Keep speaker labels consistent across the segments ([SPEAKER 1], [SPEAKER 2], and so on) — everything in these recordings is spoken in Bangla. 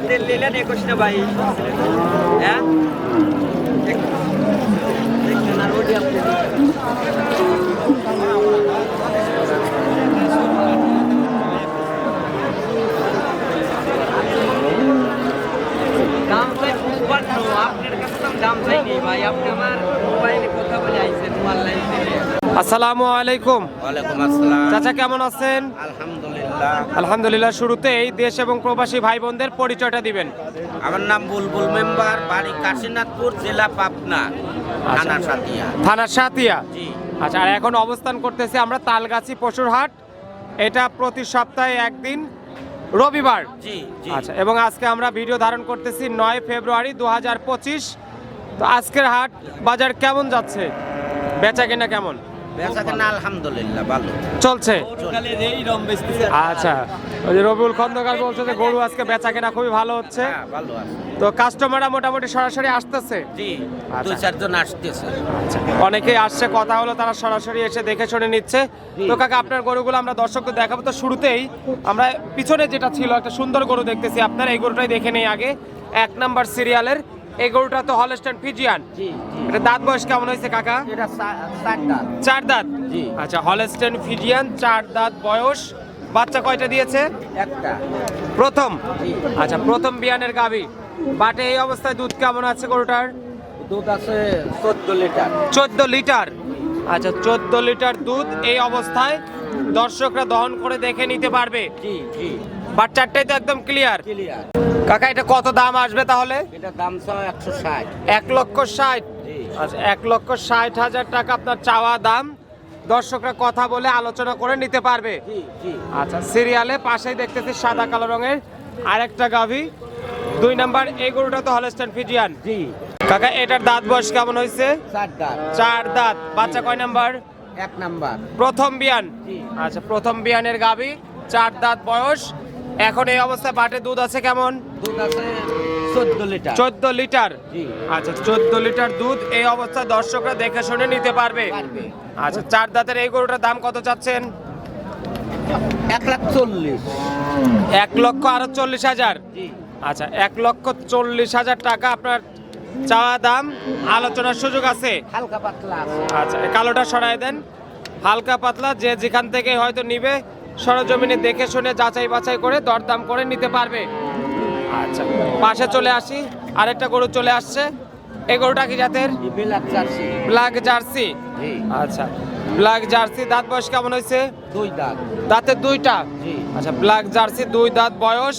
[SPEAKER 1] দিলেন একুশ না বাইশ হ্যাঁ আর ওটি আপনি দাম চাই বান্ন আপনার কাছে তো দাম চাইনি ভাই আপনি আমার মোবাইলে কথা বলে আইছেন অনলাইন থেকে
[SPEAKER 2] আসসালামু আলাইকুম।
[SPEAKER 3] ওয়ালাইকুম আসসালাম।
[SPEAKER 2] চাচা কেমন আছেন?
[SPEAKER 3] আলহামদুলিল্লাহ।
[SPEAKER 2] আলহামদুলিল্লাহ শুরুতেই দেশ এবং প্রবাসী ভাই বোনদের পরিচয়টা দিবেন।
[SPEAKER 3] আমার নাম বুলবুল মেম্বার বাড়ি কাশীনাথপুর জেলা পাবনা থানা সাতিয়া।
[SPEAKER 2] থানা সাতিয়া?
[SPEAKER 3] জি।
[SPEAKER 2] আচ্ছা আর এখন অবস্থান করতেছি আমরা তালগাছি পশুর হাট এটা প্রতি সপ্তাহে একদিন রবিবার।
[SPEAKER 3] জি
[SPEAKER 2] আচ্ছা এবং আজকে আমরা ভিডিও ধারণ করতেছি নয় ফেব্রুয়ারি দু হাজার পঁচিশ। তো আজকের হাট বাজার কেমন যাচ্ছে? বেচা কেনা কেমন?
[SPEAKER 3] আলহামদুলিল্লাহ ভালো।
[SPEAKER 2] চলছে। আচ্ছা ওই যে রবিউল খন্দকার বলছে যে গরু আজকে বেচা খুবই ভালো হচ্ছে।
[SPEAKER 3] হ্যাঁ ভালো
[SPEAKER 2] তো কাস্টমাররা মোটামুটি সরাসরি আসতেছে?
[SPEAKER 3] জি
[SPEAKER 2] আচ্ছা।
[SPEAKER 3] দুই চারজন আসতেছে।
[SPEAKER 2] আচ্ছা অনেকেই আসছে কথা হলো তারা সরাসরি এসে দেখে শুনে নিচ্ছে। তো কাকা আপনার গরুগুলো আমরা দর্শকদের দেখাবো। তো শুরুতেই আমরা পিছনে যেটা ছিল একটা সুন্দর গরু দেখতেছি। আপনার এই গরুটাই দেখে নেই আগে। এক নাম্বার সিরিয়ালের এই গরুটা তো হলস্টাইন ফিজিয়ান এটা দাঁত বয়স কেমন হয়েছে কাকা?
[SPEAKER 3] এটা
[SPEAKER 2] চার দাঁত। আচ্ছা হলস্টাইন ফিজিয়ান চার দাঁত বয়স। বাচ্চা কয়টা দিয়েছে?
[SPEAKER 3] একটা।
[SPEAKER 2] প্রথম? আচ্ছা প্রথম বিয়ানের গাভী বাটে এই অবস্থায় দুধ কেমন আছে গরুটার?
[SPEAKER 3] দুধ আছে চোদ্দ লিটার।
[SPEAKER 2] চোদ্দ লিটার। আচ্ছা চোদ্দ লিটার দুধ এই অবস্থায় দর্শকরা দহন করে দেখে নিতে পারবে।
[SPEAKER 3] জি জি।
[SPEAKER 2] বাচ্চাটাই তো একদম ক্লিয়ার
[SPEAKER 3] ক্লিয়ার
[SPEAKER 2] কাকা এটা কত দাম আসবে তাহলে?
[SPEAKER 3] এটা দাম একশো ষাট।
[SPEAKER 2] এক লক্ষ ষাট? আচ্ছা এক লক্ষ ষাট হাজার টাকা আপনার চাওয়া দাম। দর্শকরা কথা বলে আলোচনা করে নিতে পারবে। আচ্ছা সিরিয়ালে পাশেই দেখতেছি সাদা কালো রঙের আরেকটা গাভী। দুই নাম্বার এই গরুটা তো হলস্টাইন ফিজিয়ান।
[SPEAKER 3] জি।
[SPEAKER 2] কাকা এটার দাঁত বয়স কেমন হয়েছে? চার দাঁত। বাচ্চা কয় নাম্বার?
[SPEAKER 3] এক নাম্বার।
[SPEAKER 2] প্রথম বিয়ান। আচ্ছা প্রথম বিয়ানের গাবি চার দাঁত বয়স। এখন এই অবস্থায় বাটে দুধ আছে কেমন?
[SPEAKER 3] দুধ আছে চোদ্দ লিটার।
[SPEAKER 2] চোদ্দ লিটার? আচ্ছা চোদ্দ লিটার দুধ এই অবস্থায় দর্শকরা দেখে শুনে নিতে পারবে। আচ্ছা চার দাঁতের এই গরুটার দাম কত চাচ্ছেন?
[SPEAKER 3] এক লাখ চল্লিশ।
[SPEAKER 2] এক লক্ষ আরও চল্লিশ হাজার আচ্ছা এক লক্ষ চল্লিশ হাজার টাকা আপনার চাওয়া দাম। আলোচনার সুযোগ আছে?
[SPEAKER 3] হালকা পাতলা
[SPEAKER 2] আচ্ছা কালোটা সরাই দেন। হালকা পাতলা যে যেখান থেকে হয়তো নিবে সরজমিনে দেখে শুনে যাচাই বাছাই করে দরদাম করে নিতে পারবে। আচ্ছা। পাশে চলে আসি আরেকটা গরু চলে আসছে। এই গরুটা কি জাতের? Black jersey. আচ্ছা। ব্ল্যাক জার্সি দাঁত বয়স কেমন হয়েছে?
[SPEAKER 3] দুই দাঁত।
[SPEAKER 2] দাঁতের দুইটা? আচ্ছা ব্ল্যাক জার্সি দুই দাঁত বয়স।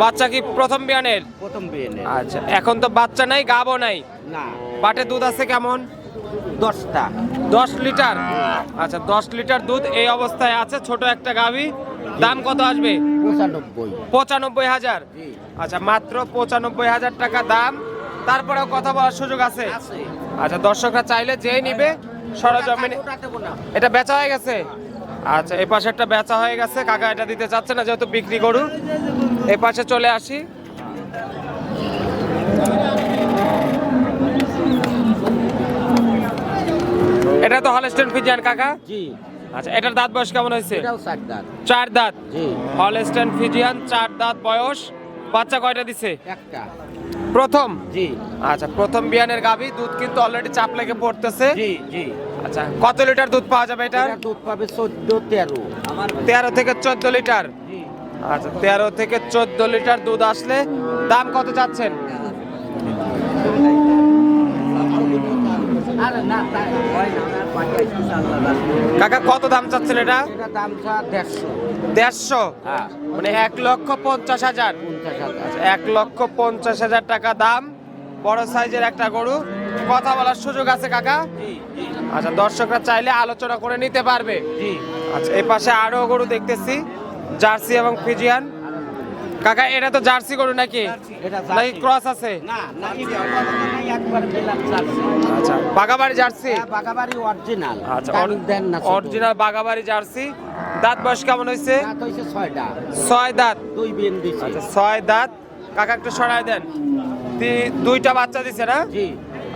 [SPEAKER 2] বাচ্চা কি প্রথম বিয়ানের?
[SPEAKER 3] প্রথম বিয়ে
[SPEAKER 2] আচ্ছা এখন তো বাচ্চা নাই গাবও নাই।
[SPEAKER 3] না।
[SPEAKER 2] বাটে দুধ আছে কেমন?
[SPEAKER 3] দশটা।
[SPEAKER 2] দশ লিটার। আচ্ছা দশ লিটার দুধ এই অবস্থায় আছে ছোট একটা গাভী। দাম কত আসবে?
[SPEAKER 3] পঁচানব্বই।
[SPEAKER 2] হাজার। আচ্ছা মাত্র পঁচানব্বই হাজার টাকা দাম। তারপরেও কথা বলার সুযোগ আছে? আচ্ছা দর্শকরা চাইলে যেই নিবে সরজমিনে এটা বেচা হয়ে গেছে? আচ্ছা এই পাশে একটা বেচা হয়ে গেছে। কাকা এটা দিতে চাচ্ছে না যেহেতু বিক্রি করুন এই পাশে চলে আসি। এটা তো হলস্টেন ফিজিয়ান কাকা?
[SPEAKER 3] জি।
[SPEAKER 2] আচ্ছা এটার দাঁত বয়স কেমন হয়েছে?
[SPEAKER 3] এটাও চার দাঁত।
[SPEAKER 2] চার দাঁত?
[SPEAKER 3] জি।
[SPEAKER 2] হলস্টেন ফিজিয়ান চার দাঁত বয়স। বাচ্চা কয়টা দিছে?
[SPEAKER 3] একটা।
[SPEAKER 2] প্রথম?
[SPEAKER 3] জি।
[SPEAKER 2] আচ্ছা প্রথম বিয়ানের গাভী দুধ কিন্তু অলরেডি চাপ লেগে পড়তেছে।
[SPEAKER 3] জি জি।
[SPEAKER 2] আচ্ছা কত লিটার দুধ পাওয়া যাবে এটা
[SPEAKER 3] দুধ পাবে চোদ্দ তেরো।
[SPEAKER 1] আমার
[SPEAKER 2] তেরো থেকে চোদ্দ লিটার?
[SPEAKER 3] জি।
[SPEAKER 2] আচ্ছা তেরো থেকে চোদ্দ লিটার দুধ আসলে দাম কত চাচ্ছেন
[SPEAKER 3] আরে না তাই হয় না।
[SPEAKER 2] কাকা কত দাম চাচ্ছেন এটা?
[SPEAKER 3] দাম দেড়শো। হ্যাঁ।
[SPEAKER 2] মানে এক লক্ষ পঞ্চাশ হাজার?
[SPEAKER 3] পঞ্চাশ
[SPEAKER 2] এক লক্ষ পঞ্চাশ হাজার টাকা দাম। বড় সাইজের একটা গরু। কথা বলার সুযোগ আছে কাকা? আচ্ছা দর্শকরা চাইলে আলোচনা করে নিতে পারবে। আচ্ছা এই পাশে আরও গরু দেখতেছি। জার্সি এবং ফিজিয়ান। কাকা এটা তো জার্সি গরু নাকি? নাকি ক্রস আছে? আচ্ছা বাগাবাড়ি জার্সি?
[SPEAKER 3] হ্যাঁ, বাগাবাড়ি অরিজিনাল
[SPEAKER 2] আচ্ছা
[SPEAKER 3] ছোট।
[SPEAKER 2] অরিজিনাল বাগাবাড়ি জার্সি। দাঁত বয়স কেমন হয়েছে? ছয় দাঁত।
[SPEAKER 3] দুই বিন দিছে।
[SPEAKER 2] আচ্ছা ছয় দাঁত। কাকা একটু সরাই দেন। দুইটা বাচ্চা দিছে না?
[SPEAKER 3] জি।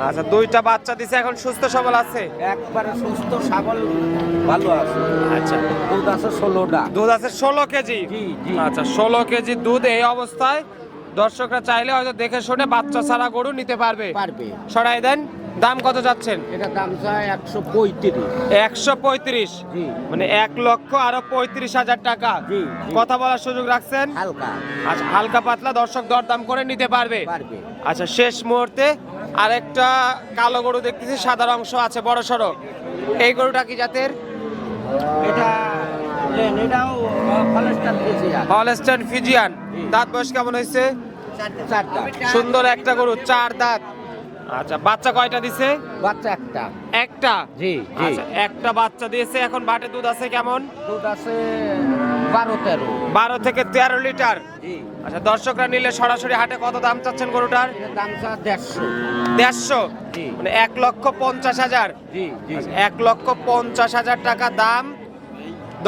[SPEAKER 2] আচ্ছা দুইটা বাচ্চা দিছে এখন সুস্থ সবল আছে?
[SPEAKER 3] একবারে সুস্থ সবল ভালো আছে।
[SPEAKER 2] আচ্ছা।
[SPEAKER 3] দুধ আছে ষোলোটা।
[SPEAKER 2] দুধ আছে ষোলো কেজি? আচ্ছা ষোলো কেজি দুধ এই অবস্থায়। দর্শকরা চাইলে হয়তো দেখে শুনে বাচ্চা ছাড়া গরু নিতে পারবে।
[SPEAKER 4] পারবে।
[SPEAKER 2] সরাই দেন দাম কত যাচ্ছেন?
[SPEAKER 4] এটা দাম চায় একশো পঁয়ত্রিশ।
[SPEAKER 2] একশো পঁয়ত্রিশ? মানে এক লক্ষ আরও পঁয়ত্রিশ হাজার টাকা। কথা বলার সুযোগ রাখছেন?
[SPEAKER 4] হালকা।
[SPEAKER 2] আচ্ছা হালকা পাতলা দর্শক দরদাম করে নিতে পারবে।
[SPEAKER 4] পারবে।
[SPEAKER 2] আচ্ছা শেষ মুহূর্তে আরেকটা কালো গরু দেখতেছি সাদা অংশ আছে বড় সড়ো। এই গরুটা কি জাতের? হলস্টাইন ফিজিয়ান দাঁত বয়স কেমন হয়েছে? সুন্দর একটা গরু চার দাঁত। আচ্ছা বাচ্চা কয়টা দিছে?
[SPEAKER 4] বাচ্চা একটা।
[SPEAKER 2] একটা?
[SPEAKER 4] জি জি।
[SPEAKER 2] আচ্ছা একটা বাচ্চা দিয়েছে এখন বাটে দুধ আছে কেমন?
[SPEAKER 4] দুধ আছে বারো তেরো।
[SPEAKER 2] বারো থেকে তেরো লিটার। আচ্ছা দর্শকরা নিলে সরাসরি হাটে কত দাম চাচ্ছেন গরুটার?
[SPEAKER 4] দাম দেড়শো।
[SPEAKER 2] দেড়শো? মানে এক লক্ষ পঞ্চাশ হাজার?
[SPEAKER 4] জি
[SPEAKER 2] এক লক্ষ পঞ্চাশ হাজার টাকা দাম।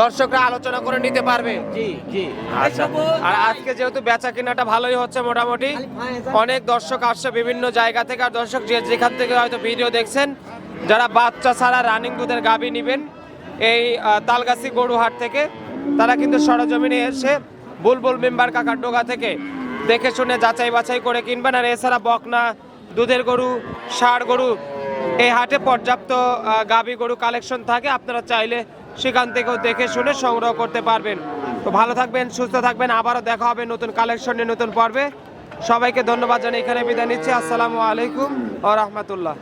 [SPEAKER 2] দর্শকরা আলোচনা করে নিতে পারবে। আচ্ছা আর আজকে যেহেতু বেচা কেনাটা ভালোই হচ্ছে মোটামুটি অনেক দর্শক আসছে বিভিন্ন জায়গা থেকে আর দর্শক যে যেখান থেকে হয়তো ভিডিও দেখছেন যারা বাচ্চা ছাড়া রানিং দুধের গাবি নেবেন এই তালগাছি গরুহাট থেকে তারা কিন্তু সরজমিনে এসে বুলবুল মেম্বার কাকার ডোগা থেকে দেখে শুনে যাচাই বাছাই করে কিনবেন। আর এছাড়া বকনা, দুধের গরু, ষাড় গরু এই হাটে পর্যাপ্ত গাভী গরু কালেকশন থাকে। আপনারা চাইলে সেখান থেকেও দেখে শুনে সংগ্রহ করতে পারবেন। তো ভালো থাকবেন, সুস্থ থাকবেন। আবারও দেখা হবে নতুন কালেকশন নতুন পর্বে। সবাইকে ধন্যবাদ জানিয়ে এখানে বিদায় নিচ্ছি। আসসালামু আলাইকুম ও রহমতুল্লাহ।